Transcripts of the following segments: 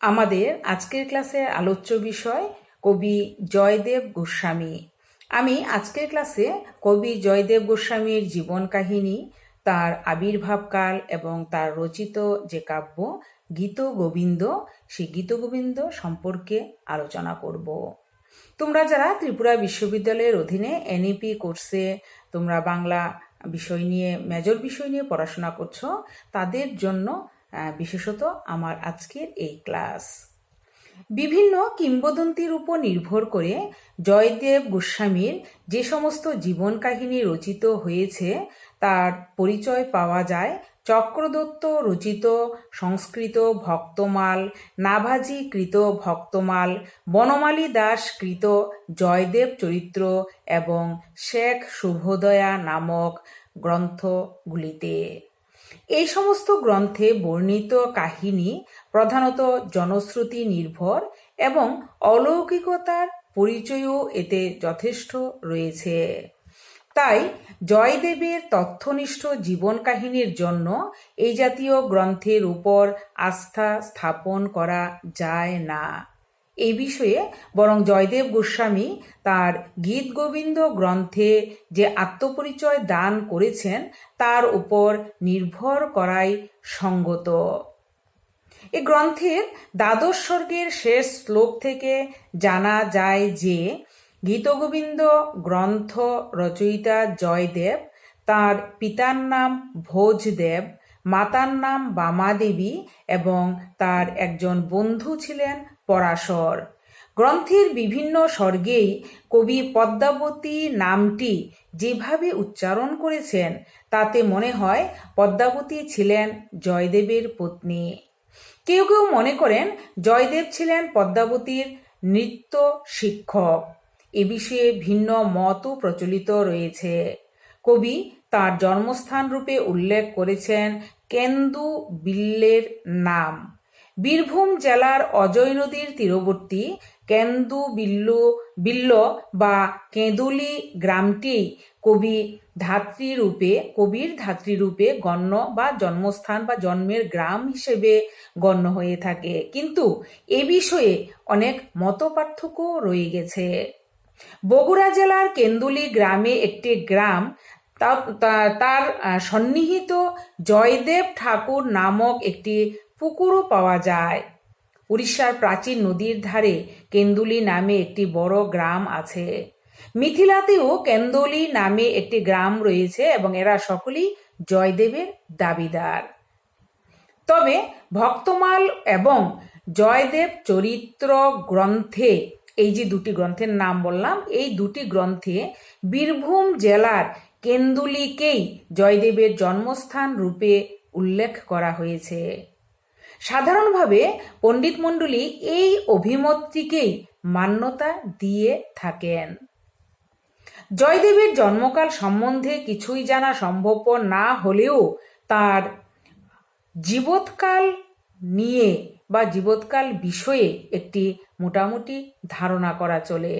আমাদের আজকের ক্লাসের আলোচ্য বিষয় কবি জয়দেব গোস্বামী। আমি আজকের ক্লাসে কবি জয়দেব গোস্বামীর জীবন কাহিনী, তার আবির্ভাবকাল এবং তার রচিত যে কাব্য, গীত গোবিন্দ, সেই গীত গোবিন্দ সম্পর্কে আলোচনা করব। তোমরা যারা ত্রিপুরা বিশ্ববিদ্যালয়ের অধীনে এনইপি কোর্সে, তোমরা বাংলা বিষয় নিয়ে, মেজর বিষয় নিয়ে পড়াশোনা করছ, তাদের জন্য বিশেষত আমার আজকের এই ক্লাস। বিভিন্ন কিংবদন্তির উপর নির্ভর করে জয়দেব গোস্বামীর যে সমস্ত জীবন কাহিনী রচিত হয়েছে, তার পরিচয় পাওয়া যায় চক্রদত্ত রচিত, সংস্কৃত ভক্তমাল, নাভাজি কৃত ভক্তমাল, বনমালী দাস কৃত জয়দেব চরিত্র এবং শেখ শুভোদয়া নামক গ্রন্থগুলিতে। এই সমস্ত গ্রন্থে বর্ণিত কাহিনী প্রধানত জনশ্রুতি নির্ভর এবং অলৌকিকতার পরিচয়ও এতে যথেষ্ট রয়েছে। তাই জয়দেবের তথ্যনিষ্ঠ জীবন কাহিনীর জন্য এই জাতীয় গ্রন্থের উপর আস্থা স্থাপন করা যায় না। এই বিষয়ে বরং জয়দেব গোস্বামী তার গীত গোবিন্দ গ্রন্থে যে আত্মপরিচয় দান করেছেন, তার উপর নির্ভর করাই সঙ্গত। এ গ্রন্থের দ্বাদশ স্বর্গের শেষ শ্লোক থেকে জানা যায় যে গীতগোবিন্দ গ্রন্থ রচয়িতা জয়দেব, তার পিতার নাম ভোজদেব, মাতার নাম বামাদেবী এবং তার একজন বন্ধু ছিলেন পরাশর। গ্রন্থের বিভিন্ন স্বর্গেই কবি পদ্মাবতী নামটি যেভাবে উচ্চারণ করেছেন, তাতে মনে হয় পদ্মাবতী ছিলেন জয়দেবের পত্নী। কেউ কেউ মনে করেন জয়দেব ছিলেন পদ্মাবতীর নৃত্য শিক্ষক। এ বিষয়ে ভিন্ন মতও প্রচলিত রয়েছে। কবি তার জন্মস্থান রূপে উল্লেখ করেছেন কেন্দু বিল্লের নাম। বীরভূম জেলার অজয় নদীর তীরবর্তী কেন্দু বিল্লু, বিল্ল বা কেঁদুলি গ্রামটি কবি ধাত্রীরূপে কবির ধাত্রীরূপে গণ্য বা জন্মস্থান বা জন্মের গ্রাম হিসেবে গণ্য হয়ে থাকে। কিন্তু এ বিষয়ে অনেক মতপার্থক্য রয়ে গেছে। বগুড়া জেলার কেন্দুলি গ্রামে একটি গ্রাম, তার সন্নিহিত জয়দেব ঠাকুর নামক একটি পুকুরও পাওয়া যায়। উড়িষ্যার প্রাচীন নদীর ধারে কেন্দুলি নামে একটি বড় গ্রাম আছে। মিথিলাতেও কেন্দলি নামে একটি গ্রাম রয়েছে এবং এরা সকলেই জয়দেবের দাবিদার। তবে ভক্তমাল এবং জয়দেব চরিত্র গ্রন্থে, এই যে দুটি গ্রন্থের নাম বললাম, এই দুটি গ্রন্থে বীরভূম জেলার কেন্দুলিকেই জয়দেবের জন্মস্থান রূপে উল্লেখ করা হয়েছে। সাধারণভাবে পণ্ডিত মণ্ডলী এই অভিমতটিকেই মান্যতা দিয়ে থাকেন। জয়দেবের জন্মকাল সম্বন্ধে কিছুই জানা সম্ভবপর না হলেও তার জীবৎকাল নিয়ে বা জীবৎকাল বিষয়ে একটি মোটামুটি ধারণা করা চলে।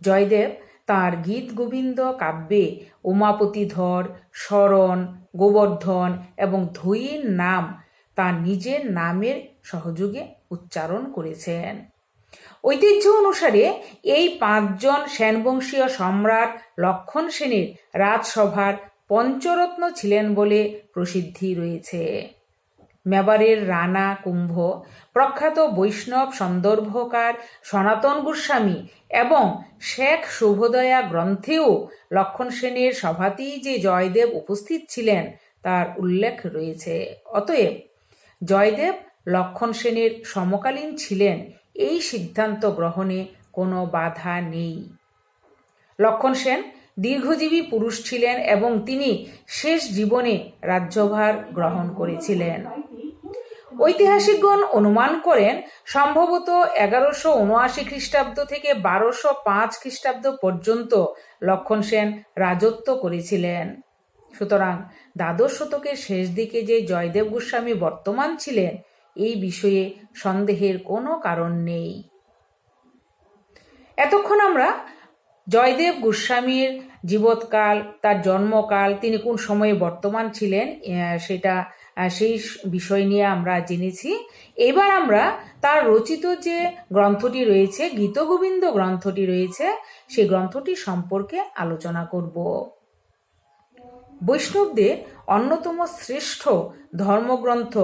জয়দেব তার গীত গোবিন্দ কাব্যে উমাপতিধর শরণ গোবর্ধন এবং ধৈর নাম তার নিজের নামের সহযোগে উচ্চারণ করেছেন। ঐতিহ্য অনুসারে এই পাঁচজন সেনবংশীয় সম্রাট লক্ষণ সেনের রাজসভার পঞ্চরত্ন ছিলেন বলে প্রসিদ্ধি রয়েছে। মেবারের রানা কুম্ভ, প্রখ্যাত বৈষ্ণব সন্দর্ভকার সনাতন গোস্বামী এবং শেখ শুভোদয়া গ্রন্থেও লক্ষণ সেনের সভাতেই যে জয়দেব উপস্থিত ছিলেন তার উল্লেখ রয়েছে। অতএব জয়দেব লক্ষণ সেনের সমকালীন ছিলেন। এই সিদ্ধান্ত গ্রহণে কোনো বাধা নেই। লক্ষণ সেন দীর্ঘজীবী পুরুষ ছিলেন এবং তিনি শেষ জীবনে রাজ্যভার গ্রহণ করেছিলেন। ঐতিহাসিকগণ অনুমান করেন, সম্ভবত এগারোশো উনআশি খ্রিস্টাব্দ থেকে বারোশো পাঁচ খ্রিস্টাব্দ পর্যন্ত লক্ষণ সেন রাজত্ব করেছিলেন। সুতরাং দ্বাদশ শতকের শেষ দিকে যে জয়দেব গোস্বামী বর্তমান ছিলেন, এই বিষয়ে সন্দেহের কোনো কারণ নেই। এতক্ষণ আমরা জয়দেব গোস্বামীর জীবৎকাল, তার জন্মকাল, তিনি কোন সময়ে বর্তমান ছিলেন সেটা সেই বিষয় নিয়ে আমরা জেনেছি। এবার আমরা তার রচিত যে গ্রন্থটি রয়েছে, গীতগোবিন্দ গ্রন্থটি রয়েছে সেই গ্রন্থটি সম্পর্কে আলোচনা করব। বৈষ্ণবদের অন্যতম শ্রেষ্ঠ ধর্মগ্রন্থ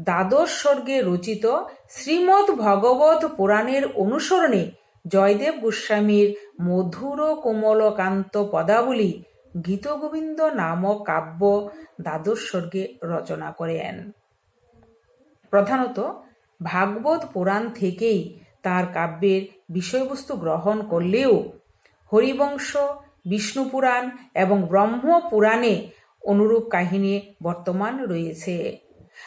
দ্বাদশ স্বর্গে রচিত শ্রীমদ্ ভগবত পুরাণের অনুসরণে জয়দেব গোস্বামীর মধুর কোমলকান্ত পদাবলী গীতগোবিন্দ নামক কাব্য দ্বাদশ স্বর্গে রচনা করেন। প্রধানত ভাগবত পুরাণ থেকেই তার কাব্যের বিষয়বস্তু গ্রহণ করলেও হরিবংশ বিষ্ণু পুরাণ এবং ব্রহ্ম পুরাণে অনুরূপ কাহিনী বর্তমান রয়েছে।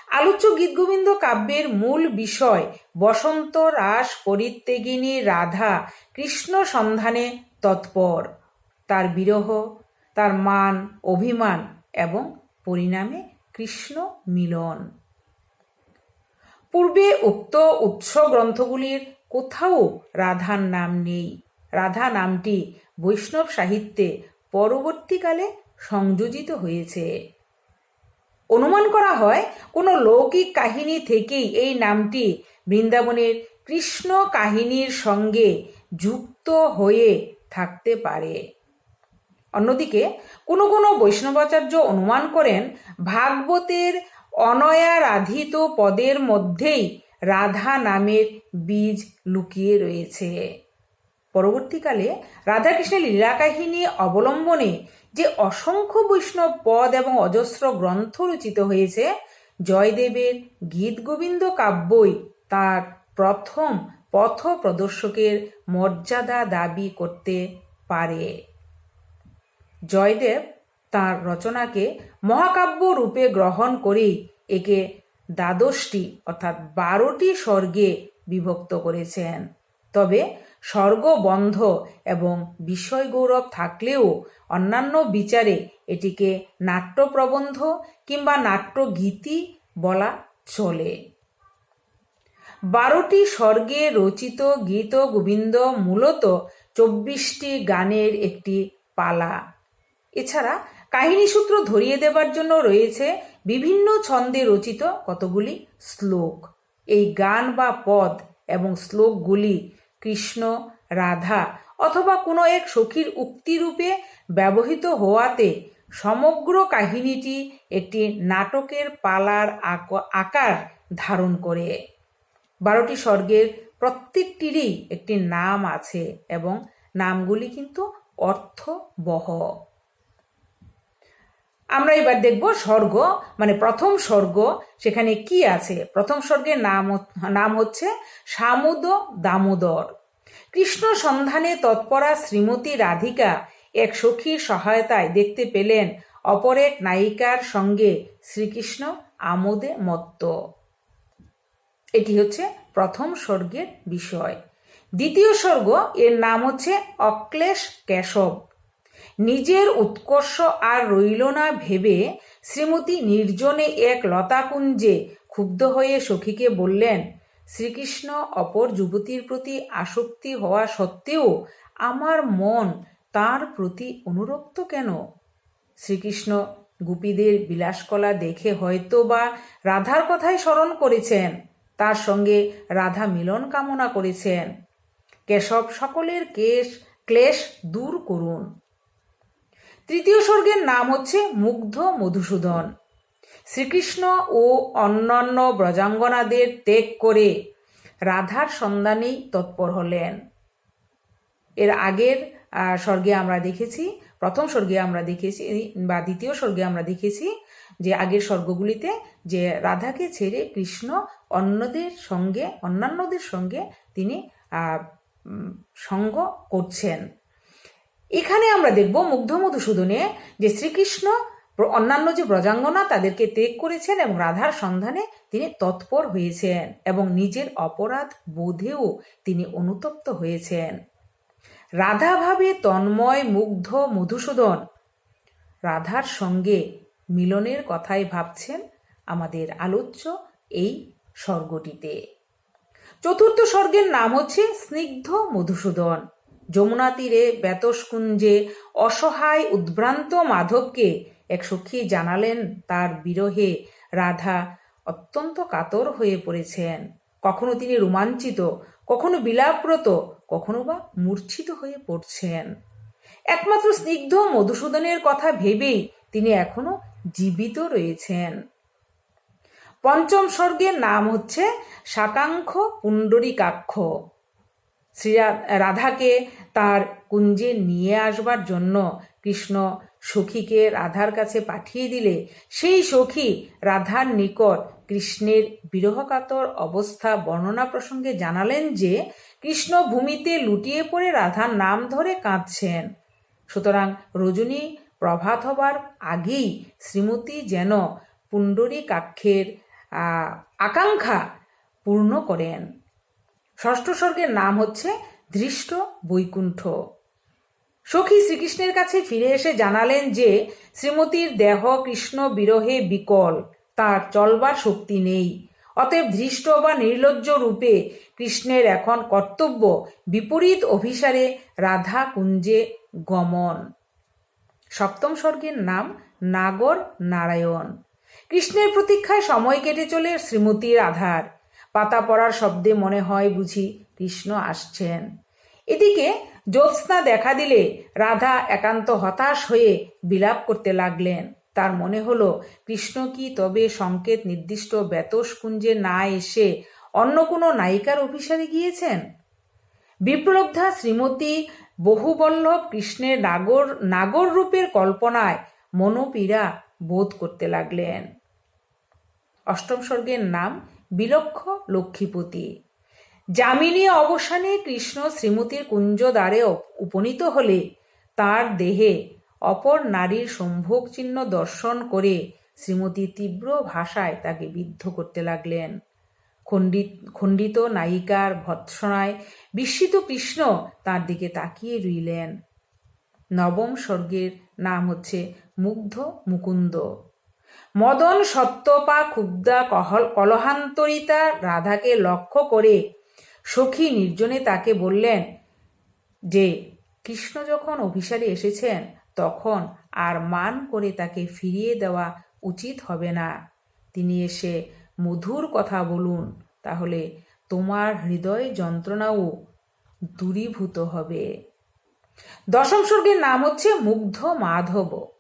আলোচ্য গীতগোবিন্দ কাব্যের মূল বিষয় বসন্ত রাস, পরিত্যাগিনী, রাধা, কৃষ্ণ সন্ধানে তৎপর। তার বিরহ, তার মান, অভিমান এবং পরিণামে কৃষ্ণ মিলন। পূর্বে উক্ত উৎস গ্রন্থগুলির কোথাও রাধার নাম নেই। রাধা নামটি বৈষ্ণব সাহিত্যে পরবর্তীকালে সংযোজিত হয়েছে। অনুমান করা হয়, কোনো লৌকিক কাহিনী থেকেই এই নামটি বৃন্দাবনের কৃষ্ণ কাহিনীর সঙ্গে যুক্ত হয়ে থাকতে পারে। অন্যদিকে, কোনো কোনো বৈষ্ণবাচার্য অনুমান করেন, ভাগবতের অনয়ারাধিত পদের মধ্যেই রাধা নামের বীজ লুকিয়ে রয়েছে। পরবর্তীকালে রাধাকৃষ্ণের লীলা কাহিনী অবলম্বনে যে অসংখ্য বৈষ্ণব পদ এবং অজস্র গ্রন্থ রচিত হয়েছে, জয়দেবের গীত গোবিন্দ কাব্যই তার প্রথম পথ প্রদর্শকের মর্যাদা দাবি করতে পারে। জয়দেব তার রচনাকে মহাকাব্য রূপে গ্রহণ করেই একে দ্বাদশটি অর্থাৎ বারোটি স্বর্গে বিভক্ত করেছেন। তবে স্বর্গবন্ধ এবং বিষয় গৌরব থাকলেও অন্যান্য বিচারে এটিকে নাট্যপ্রবন্ধ কিংবা নাট্যগীতি বলা চলে। বারোটি স্বর্গে রচিত গীত গোবিন্দ মূলত চব্বিশটি গানের একটি পালা। এছাড়া কাহিনী সূত্র ধরিয়ে দেবার জন্য রয়েছে বিভিন্ন ছন্দে রচিত কতগুলি শ্লোক। এই গান বা পদ এবং শ্লোকগুলি কৃষ্ণ, রাধা অথবা কোনো এক সখীর উক্তিরূপে ব্যবহৃত হওয়াতে সমগ্র কাহিনীটি একটি নাটকের পালার আক- আকার ধারণ করে। বারোটি স্বর্গের প্রত্যেকটিরই একটি নাম আছে এবং নামগুলি কিন্তু অর্থবহ। আমরা এবার দেখব স্বর্গ মানে প্রথম স্বর্গ, সেখানে কি আছে? প্রথম স্বর্গের নাম নাম হচ্ছে সামুদ দামোদর। কৃষ্ণ সন্ধানে তৎপরা শ্রীমতী রাধিকা এক সখীর সহায়তায় দেখতে পেলেন অপর এক নায়িকার সঙ্গে শ্রীকৃষ্ণ আমোদে মত্ত। এটি হচ্ছে প্রথম স্বর্গের বিষয়। দ্বিতীয় স্বর্গ এর নাম হচ্ছে অক্লেশ কেশব। নিজের উৎকর্ষ আর রইল না ভেবে শ্রীমতী নির্জনে এক লতাকুঞ্জে ক্ষুব্ধ হয়ে সখীকে বললেন, শ্রীকৃষ্ণ, অপর যুবতীর প্রতি আসক্তি হওয়া সত্ত্বেও আমার মন তার প্রতি অনুরক্ত কেন? শ্রীকৃষ্ণ গোপীদের বিলাসকলা দেখে হয়তো বা রাধার কথাই স্মরণ করেছেন, তার সঙ্গে রাধা মিলন কামনা করেছেন। কেশব সকলের কেশ, ক্লেশ দূর করুন। তৃতীয় স্বর্গের নাম হচ্ছে মুগ্ধ মধুসূদন। শ্রীকৃষ্ণ ও অন্যান্য ব্রজাঙ্গনাদের ত্যাগ করে রাধার সন্ধানেই তৎপর হলেন। এর আগের স্বর্গে আমরা দেখেছি, প্রথম স্বর্গে আমরা দেখেছি, বা দ্বিতীয় স্বর্গে আমরা দেখেছি যে আগের স্বর্গগুলিতে যে রাধাকে ছেড়ে কৃষ্ণ অন্যদের সঙ্গে, অন্যান্যদের সঙ্গে তিনি সঙ্গ করছেন। এখানে আমরা দেখব মুগ্ধ মধুসূদনে যে শ্রীকৃষ্ণ অন্যান্য যে ব্রজাঙ্গনা তাদেরকে ত্যাগ করেছেন এবং রাধার সন্ধানে তিনি তৎপর হয়েছেন এবং নিজের অপরাধ বোধেও তিনি অনুতপ্ত হয়েছেন। রাধাভাবে তন্ময় মুগ্ধ মধুসূদন, রাধার সঙ্গে মিলনের কথাই ভাবছেন আমাদের আলোচ্য এই স্বর্গটিতে। চতুর্থ স্বর্গের নাম হচ্ছে স্নিগ্ধ মধুসূদন। যমুনা তীরে বেতসকুঞ্জে অসহায় উদ্ভ্রান্ত মাধবকে এক সখী জানালেন তার বিরহে রাধা। অত্যন্ত কাতর হয়ে পড়েছেন। কখনো তিনি রোমাঞ্চিত, কখনো বিলাপ্রত, কখনো বা মূর্ছিত হয়ে পড়ছেন। একমাত্র স্নিগ্ধ মধুসূদনের কথা ভেবেই তিনি এখনও জীবিত রয়েছেন। পঞ্চম স্বর্গের নাম হচ্ছে শাকাঙ্খ পুণ্ডরিকাক্ষ। শ্রী রাধাকে তার কুঞ্জে নিয়ে আসবার জন্য কৃষ্ণ সখীকে রাধার কাছে পাঠিয়ে দিলে, সেই সখী রাধার নিকট কৃষ্ণের বিরহকাতর অবস্থা বর্ণনা প্রসঙ্গে জানালেন যে, কৃষ্ণ ভূমিতে লুটিয়ে পড়ে রাধার নাম ধরে কাঁদছেন। সুতরাং রজনী প্রভাত হবার আগেই শ্রীমতী যেন পুণ্ডরী কাক্ষের আকাঙ্ক্ষা পূর্ণ করেন। ষষ্ঠ স্বর্গের নাম হচ্ছে ধৃষ্ট বৈকুণ্ঠ। সখী শ্রীকৃষ্ণের কাছে ফিরে এসে জানালেন যে, শ্রীমতীর দেহ কৃষ্ণ বিরহে বিকল, তার চলবার শক্তি নেই। অতএব ধৃষ্ট বা নির্লজ্জ রূপে কৃষ্ণের এখন কর্তব্য বিপরীত অভিসারে রাধা কুঞ্জে গমন। সপ্তম স্বর্গের নাম নাগর নারায়ণ। কৃষ্ণের প্রতীক্ষায় সময় কেটে চলে শ্রীমতীর আধার। পাতা পড়ার শব্দে মনে হয় বুঝি কৃষ্ণ আসছেন। এদিকে জ্যোৎস্না দেখা দিলে রাধা একান্ত হতাশ হয়ে বিলাপ করতে লাগলেন। তার মনে হলো, কৃষ্ণ কি তবে সংকেত নির্দিষ্ট কুঞ্জে না এসে অন্য কোনো নায়িকার অভিসারে গিয়েছেন? বিপ্লব্ধা শ্রীমতী বহুবল্লভ কৃষ্ণের নাগর নাগর রূপের কল্পনায় মনোপীড়া বোধ করতে লাগলেন। অষ্টম স্বর্গের নাম বিলক্ষ লক্ষ্মীপতি। যামিনী অবসানে কৃষ্ণ শ্রীমতীর কুঞ্জ দ্বারে উপনীত হলে তার দেহে অপর নারীর সম্ভোগ চিহ্ন দর্শন করে শ্রীমতী তীব্র ভাষায় তাকে বিদ্ধ করতে লাগলেন। খণ্ডিত খণ্ডিত নায়িকার ভৎসনায় বিস্মিত কৃষ্ণ তার দিকে তাকিয়ে রইলেন। নবম স্বর্গের নাম হচ্ছে মুগ্ধ মুকুন্দ। মদন সত্যপা ক্ষুব্ধা কহল কলহান্তরিতা রাধাকে লক্ষ্য করে সখী নির্জনে তাকে বললেন, যে, কৃষ্ণ যখন অভিসারে এসেছেন, তখন আর মান করে তাকে ফিরিয়ে দেওয়া উচিত হবে না। তিনি এসে মধুর কথা বলুন, তাহলে তোমার হৃদয় যন্ত্রণাও দূরীভূত হবে। দশম স্বর্গের নাম হচ্ছে মুগ্ধ মাধব।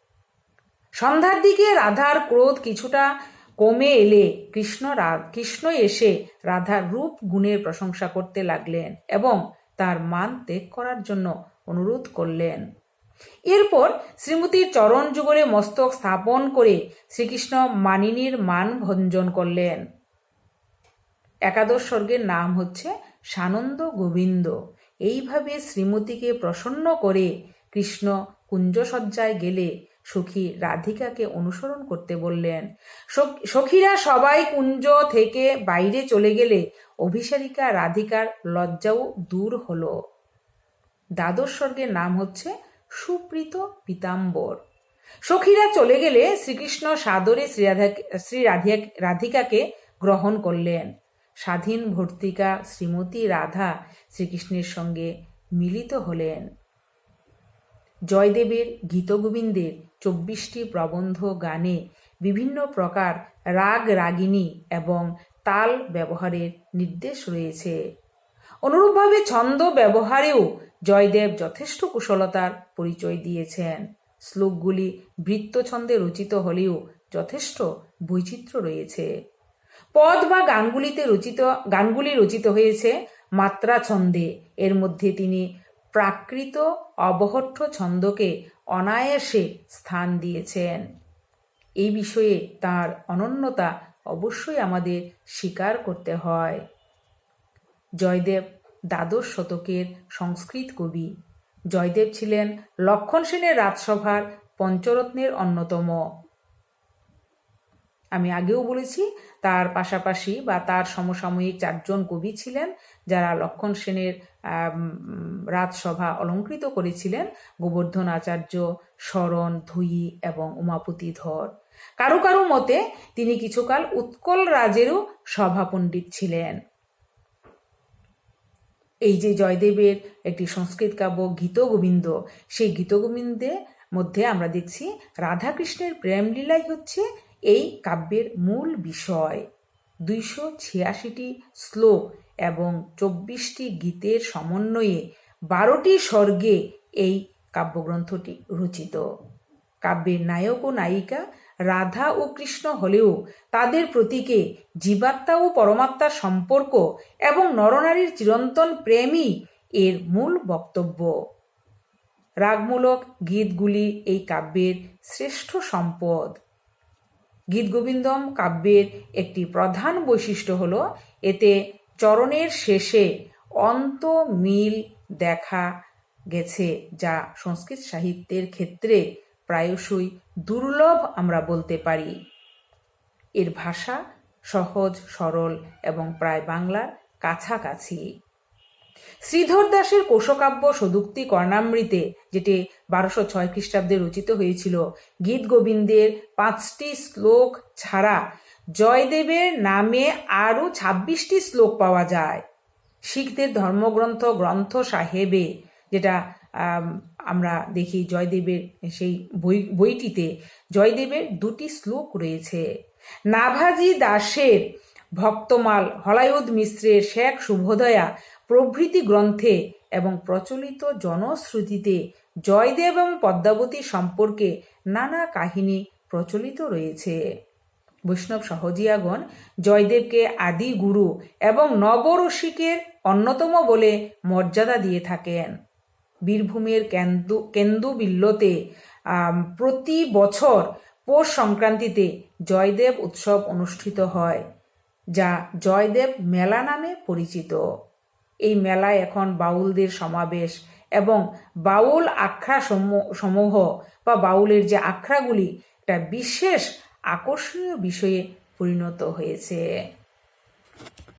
সন্ধ্যার দিকে রাধার ক্রোধ কিছুটা কমে এলে কৃষ্ণ কৃষ্ণ এসে রাধার রূপ গুণের প্রশংসা করতে লাগলেন এবং তার মান ত্যাগ করার জন্য অনুরোধ করলেন। এরপর শ্রীমতীর চরণ যুগলে মস্তক স্থাপন করে শ্রীকৃষ্ণ মানিনীর মান ভঞ্জন করলেন। একাদশ স্বর্গের নাম হচ্ছে সানন্দ গোবিন্দ। এইভাবে শ্রীমতীকে প্রসন্ন করে কৃষ্ণ কুঞ্জসজ্জায় গেলে সখী রাধিকাকে অনুসরণ করতে বললেন সখীরা সবাই কুঞ্জ থেকে বাইরে চলে গেলে অভিসারিকা রাধিকার লজ্জাও দূর হলো। দ্বাদশ স্বর্গের নাম হচ্ছে সুপ্রীত পিতাম্বর। সখীরা চলে গেলে শ্রীকৃষ্ণ সাদরে শ্রী রাধিকাকে গ্রহণ করলেন। স্বাধীন ভর্তিকা শ্রীমতী রাধা শ্রীকৃষ্ণের সঙ্গে মিলিত হলেন। জয়দেবের গীতগোবিন্দের চব্বিশটি প্রবন্ধ গানে বিভিন্ন প্রকার রাগ রাগিনী এবং তাল ব্যবহারের নির্দেশ রয়েছে। অনুরূপভাবে ছন্দ ব্যবহারেও জয়দেব যথেষ্ট কুশলতার পরিচয় দিয়েছেন। শ্লোকগুলি বৃত্ত ছন্দে রচিত হলেও যথেষ্ট বৈচিত্র্য রয়েছে। পদ বা গানগুলিতে রচিত গানগুলি রচিত হয়েছে মাত্রা ছন্দে এর মধ্যে তিনি প্রাকৃত অবহট্ঠ ছন্দকে অনায়াসে স্থান দিয়েছেন। এই বিষয়ে তার অনন্যতা অবশ্যই আমাদের স্বীকার করতে হয়। জয়দেব দ্বাদশ শতকের সংস্কৃত কবি। জয়দেব ছিলেন লক্ষণ সেনের রাজসভার পঞ্চরত্নের অন্যতম। আমি আগেও বলেছি, তার পাশাপাশি বা তার সমসাময়িক চারজন কবি ছিলেন যারা লক্ষণ সেনের রাজসভা অলঙ্কৃত করেছিলেন, গোবর্ধন আচার্য, শরণ, ধুই এবং উমাপতি ধর। কারও কারও মতে তিনি কিছুকাল উৎকল রাজেরও সভাপণ্ডিত ছিলেন। এই যে জয়দেবের একটি সংস্কৃত কাব্য গীতগোবিন্দ সেই গীতগোবিন্দের মধ্যে আমরা দেখছি রাধাকৃষ্ণের প্রেমলীলাই হচ্ছে এই কাব্যের মূল বিষয়। দুইশো ছিয়াশিটি শ্লোক এবং চব্বিশটি গীতের সমন্বয়ে বারোটি স্বর্গে এই কাব্যগ্রন্থটি রচিত। কাব্যের নায়ক ও নায়িকা রাধা ও কৃষ্ণ হলেও তাদের প্রতীকে জীবাত্মা ও পরমাত্মার সম্পর্ক এবং নরনারীর চিরন্তন প্রেমই এর মূল বক্তব্য। রাগমূলক গীতগুলি এই কাব্যের শ্রেষ্ঠ সম্পদ। গীতগোবিন্দম কাব্যের একটি প্রধান বৈশিষ্ট্য হল, এতে চরণের শেষে অন্ত মিল দেখা গেছে, যা সংস্কৃত সাহিত্যের ক্ষেত্রে প্রায়শই দুর্লভ আমরা বলতে পারি। এর ভাষা সহজ, সরল এবং প্রায় বাংলার কাছাকাছি। শ্রীধর দাসের কোশকাব্য সদুক্তি কর্ণামৃতে, যেটি বারোশো ছয় খ্রিস্টাব্দে রচিত হয়েছিল, গীত গোবিন্দের পাঁচটি শ্লোক ছাড়া জয়দেবের নামে আরও ছাব্বিশটি শ্লোক পাওয়া যায়। শিখদের ধর্মগ্রন্থ গ্রন্থ সাহেবে, যেটা আমরা দেখি জয়দেবের সেই বই, বইটিতে, জয়দেবের দুটি শ্লোক রয়েছে। নাভাজি দাসের ভক্তমাল হলায়ুদ মিশ্রের শেখ শুভোদয়া প্রভৃতি গ্রন্থে এবং প্রচলিত জনশ্রুতিতে জয়দেব এবং পদ্মাবতী সম্পর্কে নানা কাহিনী প্রচলিত রয়েছে। বৈষ্ণব সহজিয়াগণ জয়দেবকে আদি গুরু এবং নবরসিকের অন্যতম বলে মর্যাদা দিয়ে থাকেন। বীরভূমের কেন্দু কেন্দু বিল্লতে প্রতি বছর পৌষ সংক্রান্তিতে জয়দেব উৎসব অনুষ্ঠিত হয়, যা জয়দেব মেলা নামে পরিচিত। এই মেলায় এখন বাউলদের সমাবেশ এবং বাউল আখড়া সমূহ বা বাউলের যে আখড়াগুলি একটা বিশেষ আকর্ষণীয় বিষয়ে পরিণত হয়েছে।